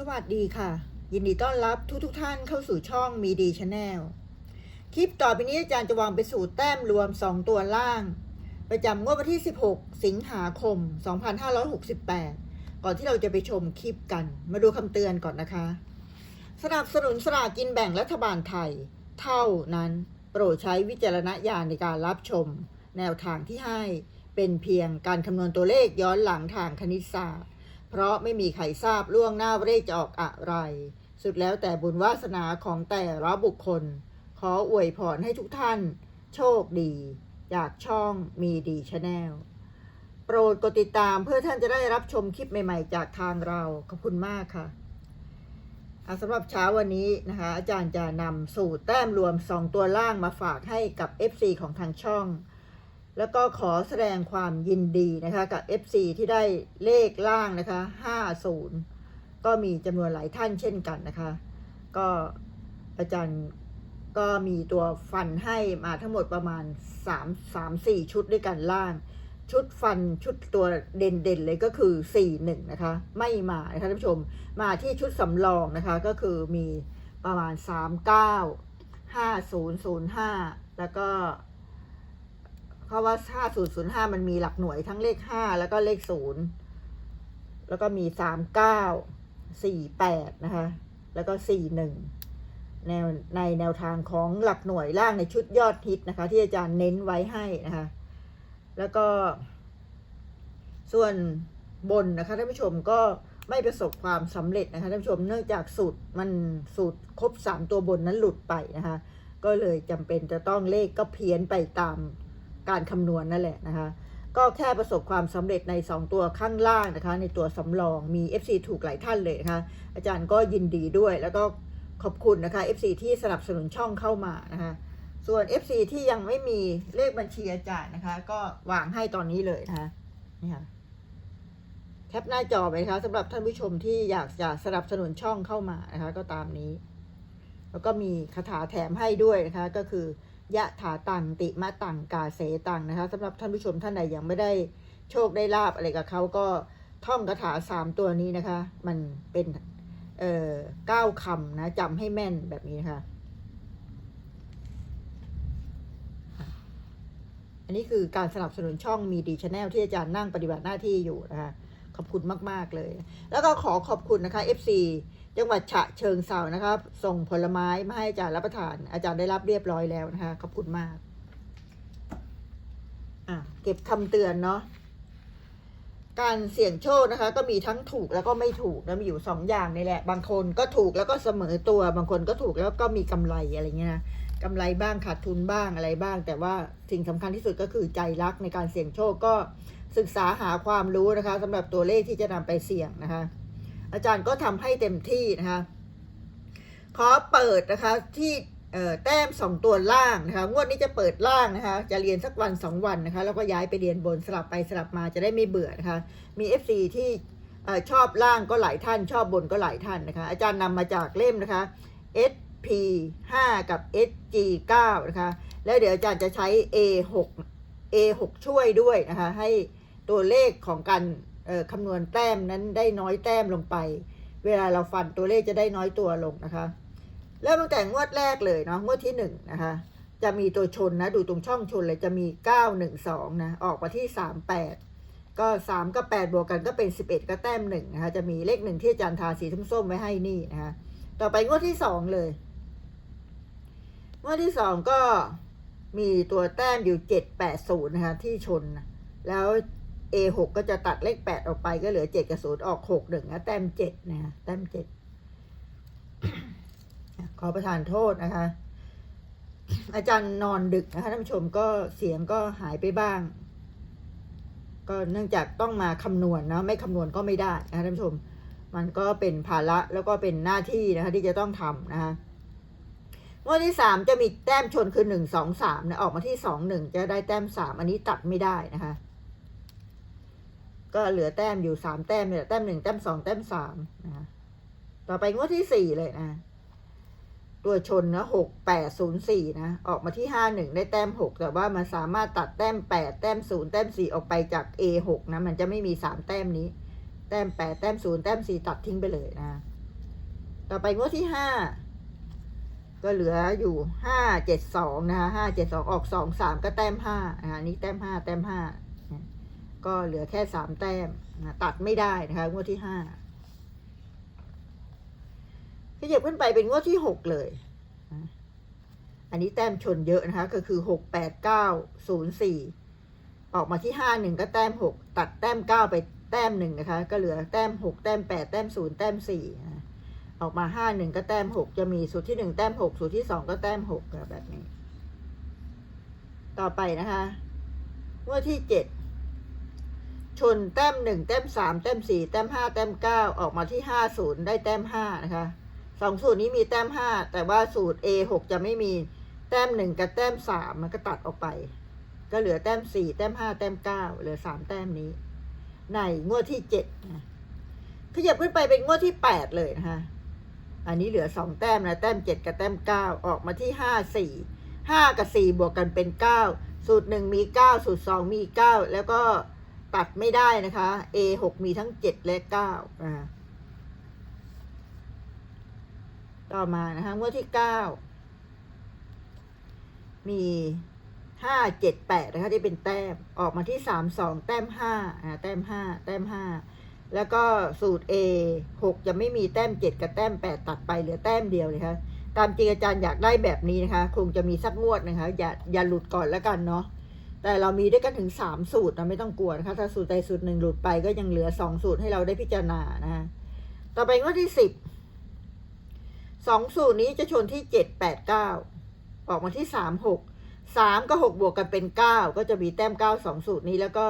สวัสดีค่ะ ยินดีต้อนรับทุกทุกท่านเข้าสู่ช่องมีดีชาแนลคลิปต่อไปนี้อาจารย์จะวางไปสู่แต้มรวม 2 ตัวล่าง ประจำงวดวันที่ 16 สิงหาคม 2568 ก่อนที่เราจะไปชมคลิปกัน มาดูคำเตือนก่อนนะคะ สนับสนุนสลากกินแบ่งรัฐบาลไทย เท่านั้น โปรดใช้วิจารณญาณในการรับชม แนวทางที่ให้เป็นเพียงการคำนวณตัวเลขย้อนหลังทางคณิตศาสตร์ เพราะไม่มีใครทราบล่วงหน้าว่าเลขจะออกอะไร สุดแล้วแต่บุญวาสนาของแต่ละบุคคล ขออวยพรให้ทุกท่าน โชคดี จากช่องมีดีชาแนลโปรดกดติดตามเพื่อท่านจะได้รับชมคลิปใหม่ๆ จากทางเรา ขอบคุณมากค่ะสำหรับเช้าวันนี้นะคะ อาจารย์จะนำสูตรแต้มรวม 2 ตัวล่างมาฝากให้กับ FC ของทางช่อง แล้วก็ขอแสดงความยินดีนะคะกับ FC ที่ได้เลขล่างนะคะ 50 ก็มีจำนวนหลายท่านเช่นกันนะคะ ก็อาจารย์ก็มีตัวฟันให้มาทั้งหมดประมาณ 3 3 4 ชุดด้วยกันล่าง ชุดฟันชุดตัวเด่นๆเลยก็คือ 4 1 นะคะ ไม่มานะคะท่านผู้ชมมาที่ชุดสำรองนะคะก็คือมีประมาณ 3 9 5 0 0 5 แล้วก็ เพราะว่า5005มันมีหลักหน่วยทั้งเลข5แล้วก็เลข0แล้วก็มี39 48นะคะ แล้วก็41แนวในแนวทางของหลักหน่วยล่างในชุดยอดฮิตนะคะ ที่อาจารย์เน้นไว้ให้นะคะ แล้วก็ ส่วนบนนะคะท่านผู้ชมก็ไม่ประสบความสำเร็จนะคะท่านผู้ชมเนื่องจากสูตรมันสูตรครบ 3 ตัวบนนั้นหลุดไปนะคะ ก็เลยจำเป็นจะต้องเลขก็เพี้ยนไปตาม การคำนวณนั่นแหละนะคะก็แค่ประสบความสำเร็จใน 2 ตัวข้างล่างนะคะ ในตัวสำรองมี FC ถูกหลายท่านเลยนะคะอาจารย์ก็ยินดีด้วย แล้วก็ขอบคุณนะคะ FC ที่สนับสนุนช่องเข้ามานะคะส่วน FC ที่ยังไม่มีเลขบัญชีอาจารย์นะคะ ก็วางให้ตอนนี้เลยนะคะนี่ค่ะแคปหน้าจอไปนะคะสำหรับท่านผู้ชมที่อยากจะสนับสนุนช่องเข้ามานะคะ ก็ตามนี้ แล้วก็มีคาถาแถมให้ด้วยนะคะ ก็คือ ยะถาตังติมะตังกาเสตังนะคะสำหรับท่านผู้ชมท่านใดยังไม่ได้โชคได้ลาบอะไรกับเขาก็ท่องคาถาสามตัวนี้นะคะ มันเป็นเอ่อเก้าคำนะจำให้แม่นแบบนี้นะคะอันนี้คือการสนับสนุนช่องมีดีชาแนลที่อาจารย์นั่งปฏิบัติหน้าที่อยู่นะคะ ขอบคุณมาก ๆ เลย แล้วก็ขอขอบคุณนะคะ FC จังหวัดฉะเชิงเซานะคะส่งผลไม้มาให้อาจารย์รับประทาน อาจารย์ได้รับเรียบร้อยแล้วนะคะ ขอบคุณมาก อะ เก็บคำเตือนเนาะการเสี่ยงโชคนะคะ ก็มีทั้งถูกแล้วก็ไม่ถูกนะมีอยู่สองอย่างนี่แหละ บางคนก็ถูกแล้วก็เสมอตัว บางคนก็ถูกแล้วก็มีกำไรอะไรเงี้ยนะกำไรบ้างขาดทุนบ้างอะไรบ้าง แต่ว่าสิ่งสำคัญที่สุดก็คือใจรักในการเสี่ยงโชคก็ ศึกษาหาความรู้นะคะสำหรับตัวเลขที่จะนำไปเสี่ยงนะคะ อาจารย์ก็ทำให้เต็มที่นะคะ ขอเปิดนะคะที่แต้มสองตัวล่างนะคะงวดนี้จะเปิดล่างนะคะ จะเรียนสักวันสองวันนะคะ แล้วก็ย้ายไปเรียนบนสลับไปสลับมาจะได้ไม่เบื่อนะคะ มี FC ที่ชอบล่างก็หลายท่านชอบบนก็หลายท่านนะคะ อาจารย์นำมาจากเล่มนะคะ SP 5กับ SG 9นะคะ แล้วเดี๋ยวอาจารย์จะใช้ A 6 A 6ช่วยด้วยนะคะ ให้ ตัวเลขของการคำนวณแต้มนั้นได้น้อยแต้มลงไป เวลาเราฟันตัวเลขจะได้น้อยตัวลงนะคะ เริ่มตั้งแต่งวดแรกเลยเนาะงวดที่หนึ่งนะคะ จะมีตัวชนนะ ดูตรงช่องชนเลยจะมีเก้าหนึ่งสองนะ ออกมาที่สามแปดก็สามกับแปดบวกกันก็เป็นสิบเอ็ดก็แต้มหนึ่งนะคะ จะมีเลขหนึ่งที่อาจารย์ทาสีส้มๆไว้ให้นี่นะคะ ต่อไปงวดที่สองเลย งวดที่สองก็มีตัวแต้มอยู่เจ็ดแปดศูนย์นะคะ ที่ชนนะแล้ว A หกก็จะตัดเลขแปดออกไปก็เหลือเจ็ดกับศูนย์ออกหกหนึ่งนะแต้มเจ็ดนะคะแต้มเจ็ดขอประทานโทษนะคะ อาจารย์นอนดึกนะคะท่านผู้ชมก็เสียงก็หายไปบ้าง ก็เนื่องจากต้องมาคำนวณเนาะไม่คำนวณก็ไม่ได้นะคะท่านผู้ชม มันก็เป็นภาระแล้วก็เป็นหน้าที่นะคะ ที่จะต้องทำนะคะงวดที่สามจะมีแต้มชนคือหนึ่งสองสามนะออกมาที่สองหนึ่งจะได้แต้มสามอันนี้ตัดไม่ได้นะคะ ก็เหลือแต้มอยู่สามแต้มเนี่ยแต้มหนึ่งแต้มสองแต้มสามนะคะต่อไปงวดที่สี่เลยนะ ตัวชนนะหกแปดศูนย์สี่นะ ออกมาที่ห้าหนึ่งได้แต้มหกแต่ว่ามันสามารถตัดแต้มแปดแต้มศูนย์แต้มสี่ออกไปจาก A หกนะ มันจะไม่มีสามแต้มนี้ แต้มแปดแต้มศูนย์แต้มสี่ตัดทิ้งไปเลยนะ ต่อไปงวดที่ห้าก็เหลืออยู่ห้าเจ็ดสองนะคะห้าเจ็ดสองออกสองสามก็แต้มห้านะคะนี่แต้มห้าแต้มห้า ก็เหลือแค่สามแต้มนะตัดไม่ได้นะคะงวดที่ห้าขยับขึ้นไปเป็นงวดที่หกเลยอันนี้แต้มชนเยอะนะคะ ก็คือหกแปดเก้าศูนย์สี่ออกมาที่ห้าหนึ่งก็แต้มหกตัดแต้มเก้าไปแต้มหนึ่งนะคะ ก็เหลือแต้มหกแต้มแปดแต้มศูนย์แต้มสี่ออกมาห้าหนึ่งก็แต้มหกจะมีสูตรที่หนึ่งแต้มหกสูตรที่สองก็แต้มหกแบบนี้ ต่อไปนะคะงวดที่เจ็ด ชนแต้มหนึ่งแต้มสามแต้มสี่แต้มห้าแต้มเก้าออกมาที่ห้าศูนย์ได้แต้มห้านะคะสองสูตรนี้มีแต้มห้าแต่ว่าสูตร A หกจะไม่มีแต้มหนึ่งกับแต้มสามมันก็ตัดออกไป ก็เหลือแต้มสี่แต้มห้าแต้มเก้าเหลือสามแต้มนี้ ในงวดที่เจ็ดนะขยับขึ้นไปเป็นงวดที่แปดเลยนะคะอันนี้เหลือสองแต้มนะแต้มเจ็ดกับแต้มเก้าออกมาที่ห้าสี่ห้ากับสี่บวกกันเป็นเก้าสูตรหนึ่งมีเก้าสูตรสองมีเก้าแล้วก็ ตัดไม่ได้นะคะ A หกมีทั้งเจ็ดและเก้าอ่าต่อมานะคะงวดที่เก้ามีห้าเจ็ดแปดนะคะที่เป็นแต้มออกมาที่สามสองแต้มห้าอ่าแต้มห้าแต้มห้าแล้วก็สูตร A หกจะไม่มีแต้มเจ็ดกับแต้มแปดตัดไปเหลือแต้มเดียวเลยค่ะตามจริงอาจารย์อยากได้แบบนี้นะคะ คงจะมีสักงวดนะคะ อย่าอย่าหลุดก่อนแล้วกันเนาะ แต่เรามีด้วยกันถึงสามสูตรนะไม่ต้องกลัวนะคะถ้าสูตรใดสูตรหนึ่งหลุดไปก็ยังเหลือสองสูตรให้เราได้พิจารณานะต่อไปงวดที่สิบสองสูตรนี้จะชนที่เจ็ดแปดเก้าออกมาที่สามหกสามกับหกบวกกันเป็นเก้าก็จะมีแต้มเก้าสองสูตรนี้แล้วก็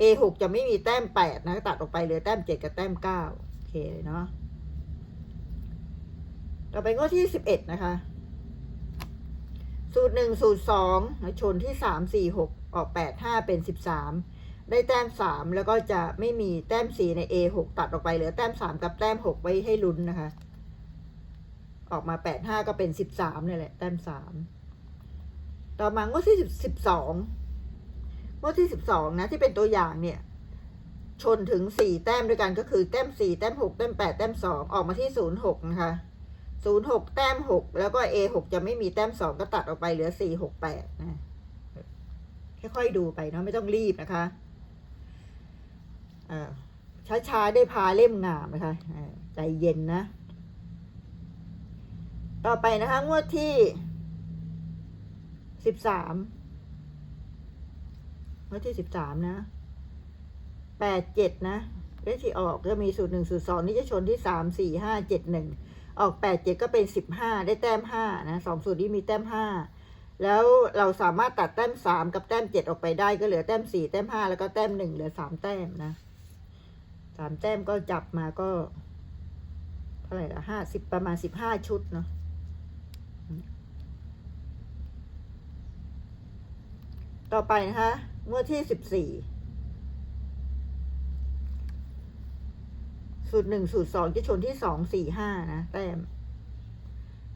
A หกจะไม่มีแต้มแปดนะ ตัดออกไปเหลือแต้มเจ็ดกับแต้มเก้าโอเคเลยเนาะต่อไปงวดที่สิบเอ็ดนะคะ สูตรหนึ่งสูตรสองชนที่สามสี่หกออกแปดห้าเป็นสิบสามได้แต้มสามแล้วก็จะไม่มีแต้มสี่ใน A หกตัดออกไปเหลือแต้มสามกับแต้มหกไว้ให้ลุ้นนะคะ ออกมาแปดห้าก็เป็นสิบสามนี่แหละ แต้มสามต่อมางวดที่สิบสองงวดที่สิบสองนะที่เป็นตัวอย่างเนี่ย ชนถึงสี่แต้มด้วยกันก็คือแต้มสี่แต้มหกแต้มแปดแต้มสองออกมาที่ศูนย์หกนะคะ ศูนย์หกแต้มหกแล้วก็ A หกจะไม่มีแต้มสองก็ตัดออกไปเหลือสี่หกแปดนะค่อยๆดูไปเนาะไม่ต้องรีบนะคะช้าๆได้พาเล่มงามนะคะอ่าใจเย็นนะ ต่อไปนะคะงวดที่สิบสามงวดที่สิบสามนะแปดเจ็ดนะเลขที่ออกก็มีสูตรหนึ่งสูตรสองนี่จะชนที่สามสี่ห้าเจ็ดหนึ่ง ออกแปดเจ็ดก็เป็นสิบห้าได้แต้มห้านะสองสูตรนี้มีแต้มห้าแล้วเราสามารถตัดแต้มสามกับแต้มเจ็ดออกไปได้ก็เหลือแต้มสี่แต้มห้าแล้วก็แต้มหนึ่งเหลือสามแต้มนะสามแต้มก็จับมาก็เท่าไหร่ละห้าสิบประมาณสิบห้าชุดเนาะต่อไปนะคะงวดที่สิบสี่ สูตรหนึ่งสูตรสองจะชนที่สองสี่ห้านะ แต้ม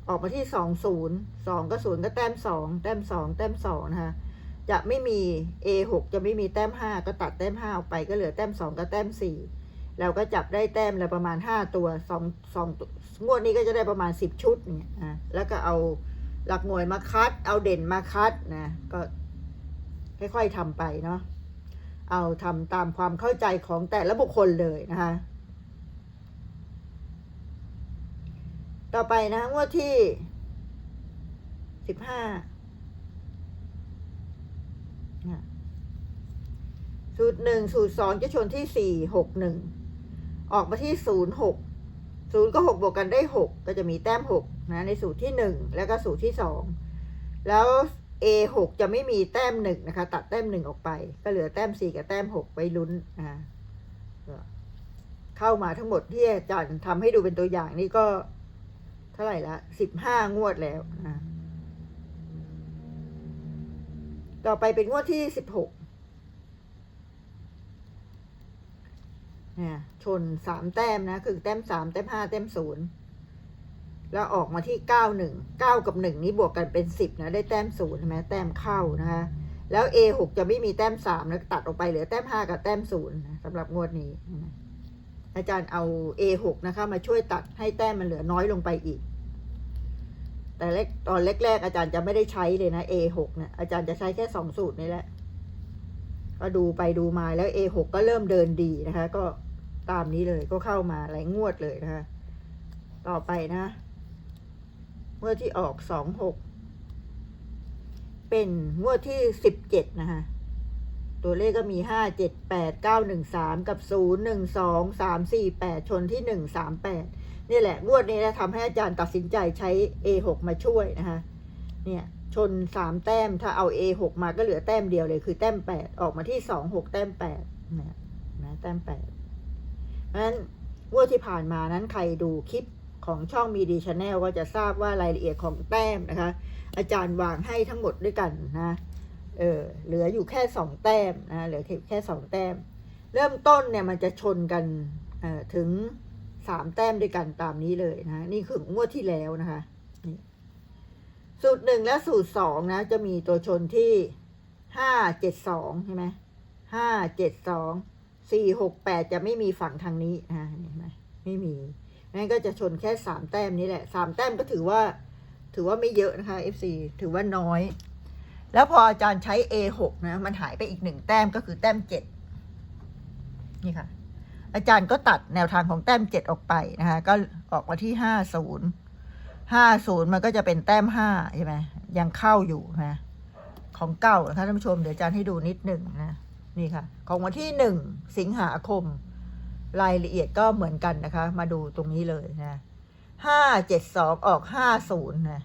ออกมาที่สองศูนย์สองก็ศูนย์ก็แต้มสองแต้มสองแต้มสองนะคะจะไม่มี A หกจะไม่มีแต้มห้าก็ตัดแต้มห้าออกไปก็เหลือแต้มสองกับแต้มสี่เราก็จับได้แต้มละประมาณห้าตัวสองสองงวดนี้ก็จะได้ประมาณสิบชุดเนี่ยนะแล้วก็เอาหลักหน่วยมาคัด เอาเด่นมาคัดนะก็ค่อยๆทำไปเนาะเอาทำตามความเข้าใจของแต่ละบุคคลเลยนะคะ ต่อไปนะงวดที่สิบห้าสูตรหนึ่งสูตรสองจะชนที่สี่หกหนึ่งออกมาที่ศูนย์หกศูนย์ก็หกบวกกันได้หกก็จะมีแต้มหกนะในสูตรที่หนึ่งแล้วก็สูตรที่สองแล้ว A หกจะไม่มีแต้มหนึ่งนะคะ ตัดแต้มหนึ่งออกไป ก็เหลือแต้มสี่กับแต้มหกไว้ลุ้นนะคะเข้ามาทั้งหมดที่อาจารย์ทำให้ดูเป็นตัวอย่างนี่ก็ ท่าไหร่ละสิบห้างวดแล้วนะต่อไปเป็นงวดที่สิบหกเนี่ยชนสามแต้มนะ คือแต้มสามแต้มห้าแต้มศูนย์แล้วออกมาที่เก้าหนึ่งเก้ากับหนึ่งนี้บวกกันเป็นสิบนะ ได้แต้มศูนย์ใช่ไหมแต้มเข้านะคะ แล้ว A หกจะไม่มีแต้มสามแล้วตัดออกไปเหลือแต้มห้ากับแต้มศูนย์นะสำหรับงวดนี้อาจารย์เอา A6 นะคะ มาช่วยตัดให้แต้มมันเหลือน้อยลงไปอีก แต่แรกตอนแรกๆอาจารย์จะไม่ได้ใช้เลยนะ A6 เนี่ยอาจารย์จะใช้แค่สองสูตรนี่แหละ ก็ดูไปดูมาแล้ว A6 ก็เริ่มเดินดีนะคะ ก็ตามนี้เลยก็เข้ามาหลายงวดเลยนะคะ ต่อไปนะเมื่อที่ออกสองหกเป็นงวดที่สิบเจ็ดนะคะตัวเลขก็มีห้าเจ็ดแปดเก้าหนึ่งสามกับศูนย์หนึ่งสองสามสี่แปดชนที่หนึ่งสามแปด นี่แหละงวดนี้นะทำให้อาจารย์ตัดสินใจใช้ A6 มาช่วยนะคะเนี่ยชนสามแต้มถ้าเอา A6 มาก็เหลือแต้มเดียวเลยคือแต้มแปดออกมาที่สองหกแต้มแปดนะนะแต้มแปดเพราะฉะนั้นงวดที่ผ่านมานั้นใครดูคลิปของช่องมีดีชาแนลก็จะทราบว่ารายละเอียดของแต้มนะคะ อาจารย์วางให้ทั้งหมดด้วยกันนะเออเหลืออยู่แค่สองแต้มนะเหลือแค่สองแต้ม เริ่มต้นเนี่ยมันจะชนกันถึง สามแต้มด้วยกันตามนี้เลยนะนี่คืองวดที่แล้วนะคะสูตรหนึ่งและสูตรสองนะ จะมีตัวชนที่ห้าเจ็ดสองใช่ไหมห้าเจ็ดสองสี่หกแปดจะไม่มีฝั่งทางนี้นะเห็นไหมไม่มีนั่นก็จะชนแค่สามแต้มนี้แหละสามแต้มก็ถือว่า ถือว่าไม่เยอะนะคะ FC ถือว่าน้อย แล้วพออาจารย์ใช้ A6 นะ มันหายไปอีกหนึ่งแต้มก็คือแต้มเจ็ดนี่ค่ะ อาจารย์ก็ตัดแนวทางของแต้มเจ็ดออกไปนะคะก็ออกมาที่ห้าศูนย์ห้าศูนย์มันก็จะเป็นแต้มห้าใช่ไหมยังเข้าอยู่นะของเก่านะคะท่านผู้ชมเดี๋ยวอาจารย์ให้ดูนิดหนึ่งนะนี่ค่ะ ของวันที่หนึ่งสิงหาคม รายละเอียดก็เหมือนกันนะคะ มาดูตรงนี้เลยนะห้าเจ็ดสองออกห้าศูนย์นะ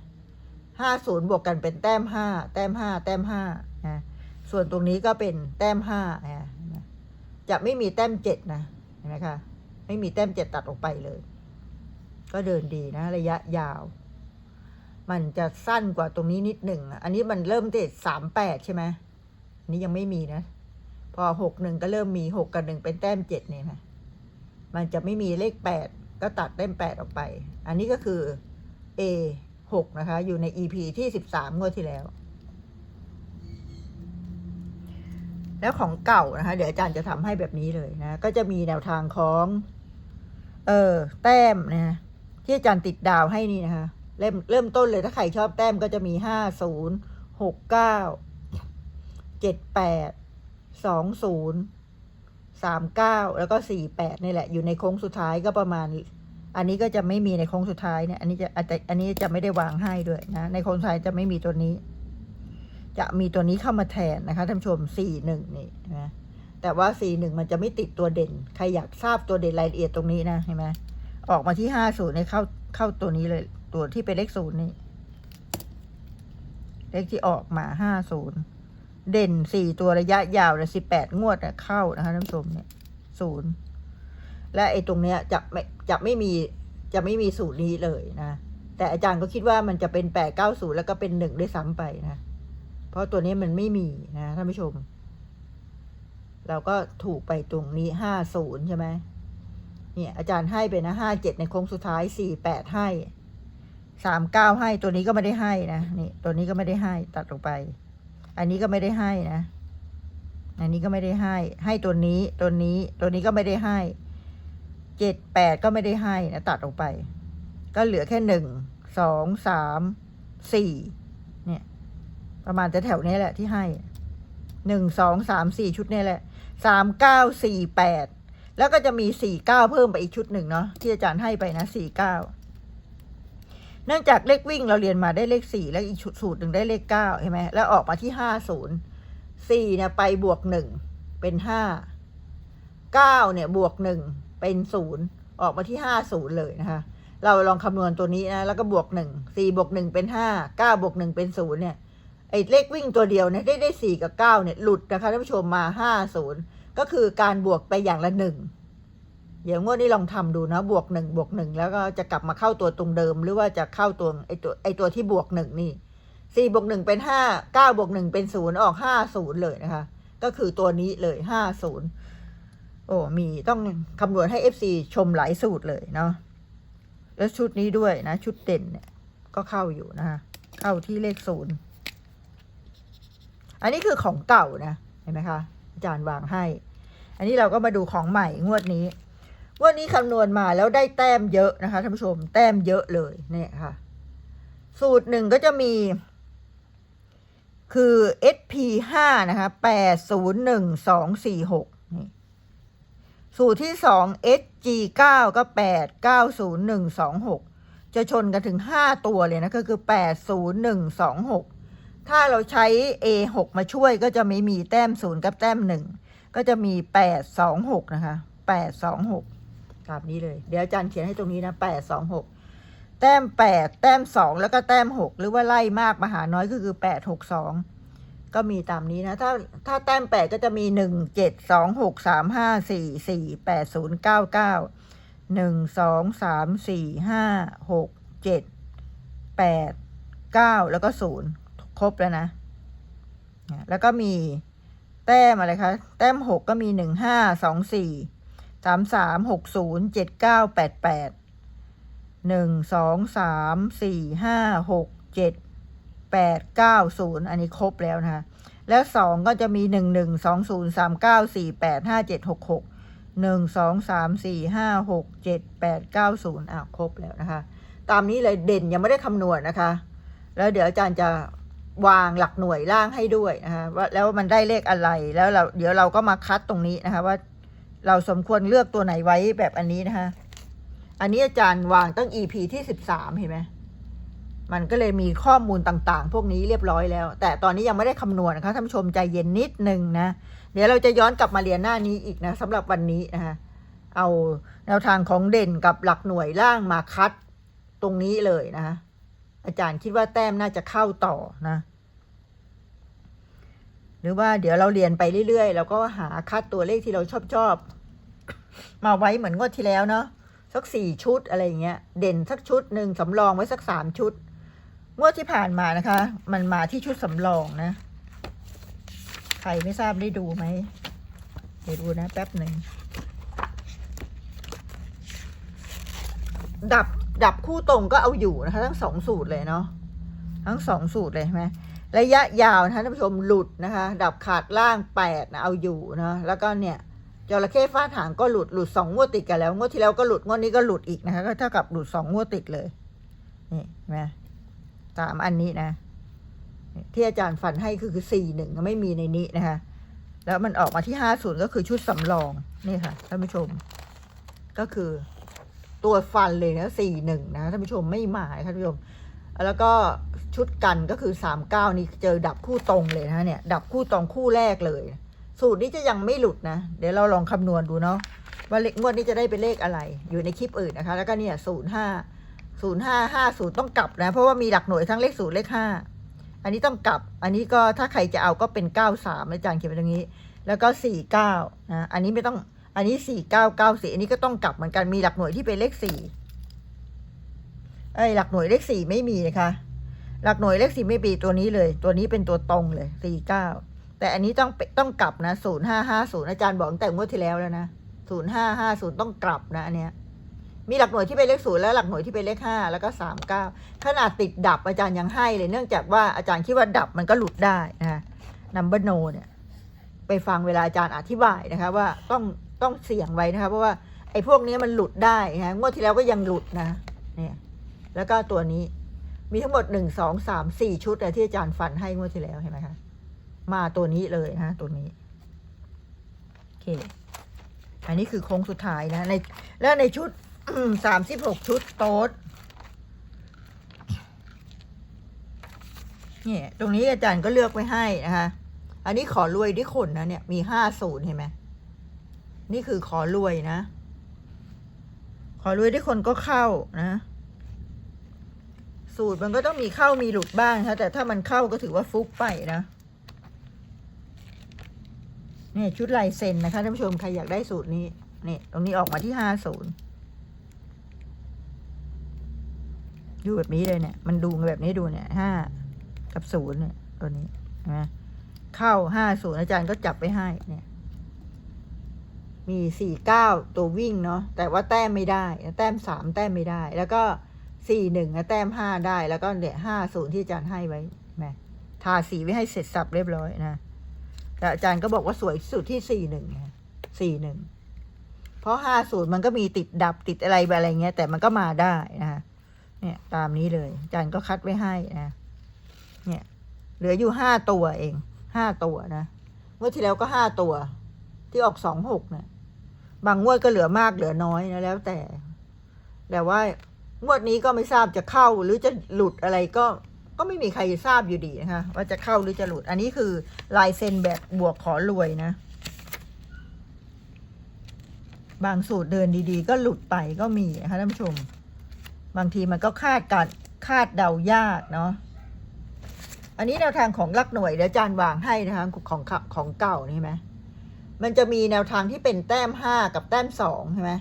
ห้าศูนย์บวกกันเป็นแต้มห้าแต้มห้าแต้มห้านะส่วนตรงนี้ก็เป็นแต้มห้านะจะไม่มีแต้มเจ็ดนะ ไหมคะ ไม่มีแต้มเจ็ดตัดออกไปเลย ก็เดินดีนะ ระยะยาว มันจะสั้นกว่าตรงนี้นิดหนึ่ง อันนี้มันเริ่มที่สามแปดใช่ไหมนนี้ยังไม่มีนะ พอหกหนึ่งก็เริ่มมีหกกับหนึ่งเป็นแต้มเจ็ดเนี่ยนะมันจะไม่มีเลขแปดก็ตัดแต้มแปดออกไป อันนี้ก็คือ A หกนะคะ อยู่ใน EP ที่สิบสามงวดที่แล้ว แล้วของเก่านะคะ เดี๋ยวอาจารย์จะทำให้แบบนี้เลยนะ ก็จะมีแนวทางของ เออแต้มนะที่อาจารย์ติดดาวให้นี่นะคะ เริ่มเริ่มต้นเลยถ้าใครชอบแต้มก็จะมีห้าศูนย์หกเก้าเจ็ดแปดสองศูนย์สามเก้าแล้วก็สี่แปดนี่แหละ อยู่ในโค้งสุดท้ายก็ประมาณ อันนี้ก็จะไม่มีในโค้งสุดท้ายเนี่ย อันนี้จะแต่อันนี้จะไม่ได้วางให้ด้วยนะ ในโค้งสุดท้ายจะไม่มีตัวนี้ จะมีตัวนี้เข้ามาแทนนะคะท่านผู้ชมสี่หนึ่งนี่นะแต่ว่าสี่หนึ่งมันจะไม่ติดตัวเด่น ใครอยากทราบตัวเด่นรายละเอียดตรงนี้นะเห็นไหมออกมาที่ห้าศูนย์เนี่ยเข้าเข้าตัวนี้เลย ตัวที่เป็นเลขศูนย์นี่ เลขที่ออกมาห้าศูนย์เด่นสี่ตัวระยะยาวเลยสิบแปดงวดอะเข้านะคะท่านผู้ชมเนี่ยศูนย์และไอ้ตรงเนี้ยจะไม่จะไม่มีจะไม่มีสูตรนี้เลยนะ แต่อาจารย์ก็คิดว่ามันจะเป็นแปดเก้าศูนย์แล้วก็เป็นหนึ่งด้วยซ้ำไปนะ เพราะตัวนี้มันไม่มีนะท่านผู้ชม เราก็ถูกไปตรงนี้ห้าศูนย์ใช่ไหมเนี่ยอาจารย์ให้ไปนะห้าเจ็ดในโค้งสุดท้ายสี่แปดให้สามเก้าให้ตัวนี้ก็ไม่ได้ให้นะนี่ตัวนี้ก็ไม่ได้ให้ตัดออกไป อันนี้ก็ไม่ได้ให้นะ อันนี้ก็ไม่ได้ให้ ให้ตัวนี้ตัวนี้ตัวนี้ก็ไม่ได้ให้เจ็ดแปดก็ไม่ได้ให้นะตัดออกไป ก็เหลือแค่หนึ่งสองสามสี่ ประมาณจะแถวๆนี้แหละที่ให้หนึ่งสองสามสี่ชุดนี่แหละสามเก้าสี่แปดแล้วก็จะมีสี่เก้าเพิ่มไปอีกชุดหนึ่งเนาะที่อาจารย์ให้ไปนะสี่เก้าเนื่องจากเลขวิ่งเราเรียนมาได้เลขสี่แล้วอีกชุดสูตรหนึ่งได้เลขเก้าใช่ไหมแล้วออกมาที่ห้าศูนย์สี่เนี่ยไปบวกหนึ่งเป็นห้าเก้าเนี่ยบวกหนึ่งเป็นศูนย์ออกมาที่ห้าศูนย์เลยนะคะ เราลองคำนวณตัวนี้นะแล้วก็บวกหนึ่งสี่บวกหนึ่งเป็นห้าเก้าบวกหนึ่งเป็นศูนย์เนี่ย ไอ้เลขวิ่งตัวเดียวเนี่ยได้ได้สี่กับเก้าเนี่ยหลุดนะคะท่านผู้ชมมาห้าศูนย์ก็คือการบวกไปอย่างละหนึ่งเดี๋ยวงวดนี้ลองทำดูนะบวกหนึ่งบวกหนึ่งแล้วก็จะกลับมาเข้าตัวตรงเดิม หรือว่าจะเข้าตัวไอตัวไอตัวที่บวกหนึ่งนี่สี่บวกหนึ่งเป็นห้าเก้าบวกหนึ่งเป็นศูนย์ออกห้าศูนย์เลยนะคะ ก็คือตัวนี้เลยห้าศูนย์โอ้มีต้องคำนวณให้เอฟซชมหลายสูตรเลยเนาะแล้วชุดนี้ด้วยนะ ชุดเด่นเนี่ยก็เข้าอยู่นะคะเข้าที่เลขศูนย์ อันนี้คือของเก่านะ เห็นไหมคะ อาจารย์วางให้ อันนี้เราก็มาดูของใหม่งวดนี้ งวันนี้คำนวณมาแล้วได้แต้มเยอะนะคะท่านผู้ชม แต้มเยอะเลยเนี่ยค่ะ สูตรหนึ่งก็จะมี คือ SP ห้านะคะแปดศูนย์หนึ่งสองสี่หกนี่สูตรที่สอง SG เก้าก็แปดเก้าศูนย์หนึ่งสองหกจะชนกันถึงห้าตัวเลยนะก็คือแปดศูนย์หนึ่งสองหก ถ้าเราใช้ A หกมาช่วยก็จะไม่มีแต้มศูนย์กับแต้มหนึ่งก็จะมีแปดสองหกนะคะแปดสองหกตามนี้เลย เดี๋ยวอาจารย์เขียนให้ตรงนี้นะแปดสองหกแต้มแปดแต้มสองแล้วก็แต้มหกหรือว่าไล่มากมาหาน้อยก็คือแปดหกสองก็มีตามนี้นะ ถ้าถ้าแต้มแปดก็จะมีหนึ่งเจ็ดสองหกสามห้าสี่สี่แปดศูนย์เก้าเก้าหนึ่งสองสามสี่ห้าหกเจ็ดแปดเก้าแล้วก็ศูนย์ ครบแล้วนะ แล้วก็มีแต้มอะไรคะ แต้มหกก็มีหนึ่งห้าสองสี่สามสามหกศูนย์เจ็ดเก้าแปดแปดหนึ่งสองสามสี่ห้าหกเจ็ดแปดเก้าศูนย์อันนี้ครบแล้วนะคะ แล้วสองก็จะมีหนึ่งหนึ่งสองศูนย์สามเก้าสี่แปดห้าเจ็ดหกหกหนึ่งสองสามสี่ห้าหกเจ็ดแปดเก้าศูนย์อะครบแล้วนะคะ ตามนี้เลยเด่นยังไม่ได้คำนวณนะคะ แล้วเดี๋ยวอาจารย์จะ วางหลักหน่วยล่างให้ด้วยนะคะว่าแล้วมันได้เลขอะไรแล้วเราเดี๋ยวเราก็มาคัดตรงนี้นะคะว่าเราสมควรเลือกตัวไหนไว้แบบอันนี้นะคะ อันนี้อาจารย์วางตั้ง EP ที่สิบสามเห็นไหมมันก็เลยมีข้อมูลต่างๆ พวกนี้เรียบร้อยแล้ว แต่ตอนนี้ยังไม่ได้คำนวณนะคะท่านผู้ชมใจเย็นนิดนึงนะ เดี๋ยวเราจะย้อนกลับมาเรียนหน้านี้อีกนะสำหรับวันนี้นะคะเอาแนวทางของเด่นกับหลักหน่วยล่างมาคัดตรงนี้เลยนะคะ อาจารย์คิดว่าแต้มน่าจะเข้าต่อนะ หรือว่าเดี๋ยวเราเรียนไปเรื่อยๆแล้วก็หาคัดตัวเลขที่เราชอบชอบมาไว้เหมือนงวดที่แล้วเนาะสักสี่ชุดอะไรอย่างเงี้ย เด่นสักชุดหนึ่งสำรองไว้สักสามชุด งวดที่ผ่านมานะคะ มันมาที่ชุดสำรองนะ ใครไม่ทราบได้ดูไหมเดี๋ยวดูนะแป๊บหนึ่งดับ ดับคู่ตรงก็เอาอยู่นะคะ ทั้งสองสูตรเลยเนาะทั้งสองสูตรเลยใช่ไหมระยะยาวนะคะท่านผู้ชมหลุดนะคะ ดับขาดล่างแปดนะเอาอยู่นะแล้วก็เนี่ยจระเข้ฟาดหางก็หลุดหลุดสองงวดติดกันแล้วงวดที่แล้วก็หลุดงวดนี้ก็หลุดอีกนะคะก็เท่ากับหลุดสองงวดติดเลยนี่นไหมสามอันนี้นะที่อาจารย์ฟันให้คือคือสี่หนึ่งไม่มีในนี้นะคะ แล้วมันออกมาที่ห้าศูนย์ก็คือชุดสำรองนี่ค่ะท่านผู้ชม ก็คือ ตัวฟันเลยนะสี่หนึ่งนะท่านผู้ชมไม่หมาค่ะท่านผู้ชม แล้วก็ชุดกันก็คือสามเก้านี่เจอดับคู่ตรงเลยนะเนี่ย ดับคู่ตรงคู่แรกเลย สูตรนี้จะยังไม่หลุดนะ เดี๋ยวเราลองคำนวณดูเนาะว่าเลขงวดนี้จะได้เป็นเลขอะไร อยู่ในคลิปอื่นนะคะ แล้วก็เนี่ยศูนย์ห้าศูนย์ห้าห้าศูนย์ต้องกลับนะ เพราะว่ามีหลักหน่วยทั้งเลขศูนย์เลขห้าอันนี้ต้องกลับ อันนี้ก็ถ้าใครจะเอาก็เป็นเก้าสามอาจารย์เขียนไว้ตรงนี้ แล้วก็สี่เก้านะ อันนี้ไม่ต้อง อันนี้สี่เก้าเก้าสี่อันนี้ก็ต้องกลับเหมือนกันมีหลักหน่วยที่เป็นเลขสี่ไอ้หลักหน่วยเลขสี่ไม่มีนะคะ หลักหน่วยเลขสี่ไม่มีตัวนี้เลย ตัวนี้เป็นตัวตรงเลยสี่เก้าแต่อันนี้ต้องต้องกลับนะศูนย์ห้าห้าศูนย์อาจารย์บอกตั้งแต่งวดที่แล้วแล้วนะศูนย์ห้าห้าศูนย์ต้องกลับนะอันเนี้ยมีหลักหน่วยที่เป็นเลขศูนย์และหลักหน่วยที่เป็นเลขห้าแล้วก็สามเก้าขนาดติดดับอาจารย์ยังให้เลย เนื่องจากว่าอาจารย์คิดว่าดับมันก็หลุดได้นะนัมเบอร์โนเนี่ย ไปฟังเวลาอาจารย์อธิบายนะคะ ว่าต้อง ต้องเสี่ยงไว้นะคะ เพราะว่าไอ้พวกนี้มันหลุดได้นะงวดที่แล้วก็ยังหลุดนะ เนี่ย แล้วก็ตัวนี้มีทั้งหมดหนึ่งสองสามสี่ชุดอะที่อาจารย์ฟันให้งวดที่แล้วเห็นไหมคะ มาตัวนี้เลยนะตัวนี้โอเค อันนี้คือโค้งสุดท้ายนะในแล้วในชุดสามสิบหกชุดโต๊ดเนี่ย ตรงนี้อาจารย์ก็เลือกไว้ให้นะคะ อันนี้ขอรวยด้วยคนนะเนี่ย มีห้าศูนย์เห็นไหม นี่คือขอรวยนะ ขอรวยด้คนก็เข้านะ สูตรมันก็ต้องมีเข้ามีหลุดบ้างนะแต่ถ้ามันเข้าก็ถือว่าฟุกไปนะเนี่ยชุดลายเซ็นนะคะท่านผู้ชมใครอยากได้สูตรนี้นี่ตรงนี้ออกมาที่ห้าศูนย์ดูแบบนี้เลยเนี่ย มันดูแบบนี้ดูเนี่ยห้ากับศูนย์เนี่ยตัวนี้นะเข้าห้าศูนย์อาจารย์ก็จับไปให้เนี่ย มีสี่เก้าตัววิ่งเนาะแต่ว่าแต้มไม่ได้ แต้มสามแต้มไม่ได้ แล้วก็สี่หนึ่งแต้มห้าได้ แล้วก็เนี่ยห้าศูนย์ที่อาจารย์ให้ไว้แมทาสีไว้ให้เสร็จสับเรียบร้อยนะแต่อาจารย์ก็บอกว่าสวยสุดที่สี่หนึ่งสี่หนึ่งเพราะห้าสูตรมันก็มีติดดับติดอะไรอะไรเงี้ย แต่มันก็มาได้นะเนี่ยตามนี้เลยอาจารย์ก็คัดไว้ให้นะเนี่ย เหลืออยู่ห้าตัวเองห้าตัวนะงวดที่แล้วก็ห้าตัว ที่ออกสองหกเนี่ย บางงวดก็เหลือมากเหลือน้อยนะแล้วแต่ แต่ว่างวดนี้ก็ไม่ทราบจะเข้าหรือจะหลุดอะไรก็ก็ไม่มีใครทราบอยู่ดีนะคะว่าจะเข้าหรือจะหลุด อันนี้คือลายเซ็นแบบบวกขอรวยนะ บางสูตรเดินดีๆ ก็หลุดไปก็มีนะคะท่านผู้ชม บางทีมันก็คาดการคาดเดายากเนาะอันนี้แนวทางของลักหน่วยเดี๋ยวอาจารย์วางให้นะคะของของของเก่านี่ไหม มันจะมีแนวทางที่เป็นแต้มห้ากับแต้มสองใช่ไหม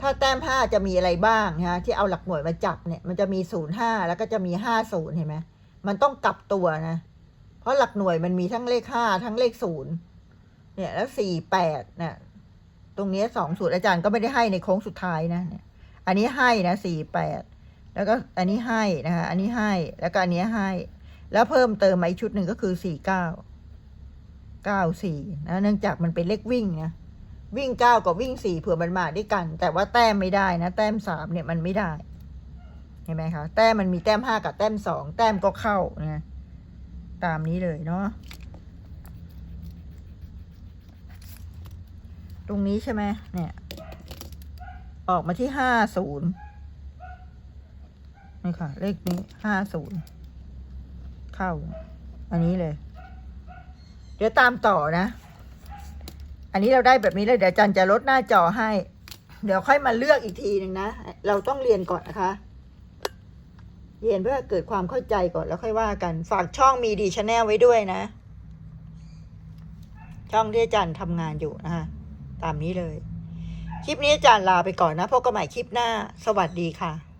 ถ้าแต้มห้าจะมีอะไรบ้างนะที่เอาหลักหน่วยมาจับเนี่ยมันจะมีศูนย์ห้าแล้วก็จะมีห้าศูนย์เห็นไหมมันต้องกลับตัวนะ เพราะหลักหน่วยมันมีทั้งเลขห้าทั้งเลขศูนย์เนี่ยแล้วสี่แปดเนี่ยตรงนี้สองสูตรอาจารย์ก็ไม่ได้ให้ในโค้งสุดท้ายนะเนี่ยอันนี้ให้นะสี่แปดแล้วก็อันนี้ให้นะคะอันนี้ให้แล้วก็อันนี้ให้ แล้วเพิ่มเติมมาอีกชุดหนึ่งก็คือสี่เก้า เก้าสี่นะเนื่องจากมันเป็นเลขวิ่งนะวิ่งเก้ากับวิ่งสี่เผื่อมันมาด้วยกัน แต่ว่าแต้มไม่ได้นะ แต้มสามเนี่ยมันไม่ได้เห็นไหมคะแต้มมันมีแต้มห้ากับแต้มสองแต้มก็เข้านะตามนี้เลยเนาะตรงนี้ใช่ไหมเนี่ย ออกมาที่ห้าศูนย์นี่ค่ะ เลขนี้ห้าศูนย์เข้า อันนี้เลย ดี๋ยวตามต่อนะ อันนี้เราได้แบบนี้เลยเดี๋ยวจันจะลดหน้าจอให้ เดี๋ยวค่อยมาเลือกอีกทีหนึ่งนะ เราต้องเรียนก่อนนะคะ เรียนเพื่อเกิดความเข้าใจก่อนแล้วค่อยว่ากัน ฝากช่องมีดีชาแนลไว้ด้วยนะ ช่องที่อาจารย์ทำงานอยู่นะคะตามนี้เลย คลิปนี้อาจารย์ลาไปก่อนนะพบกันใหม่คลิปหน้า สวัสดีค่ะ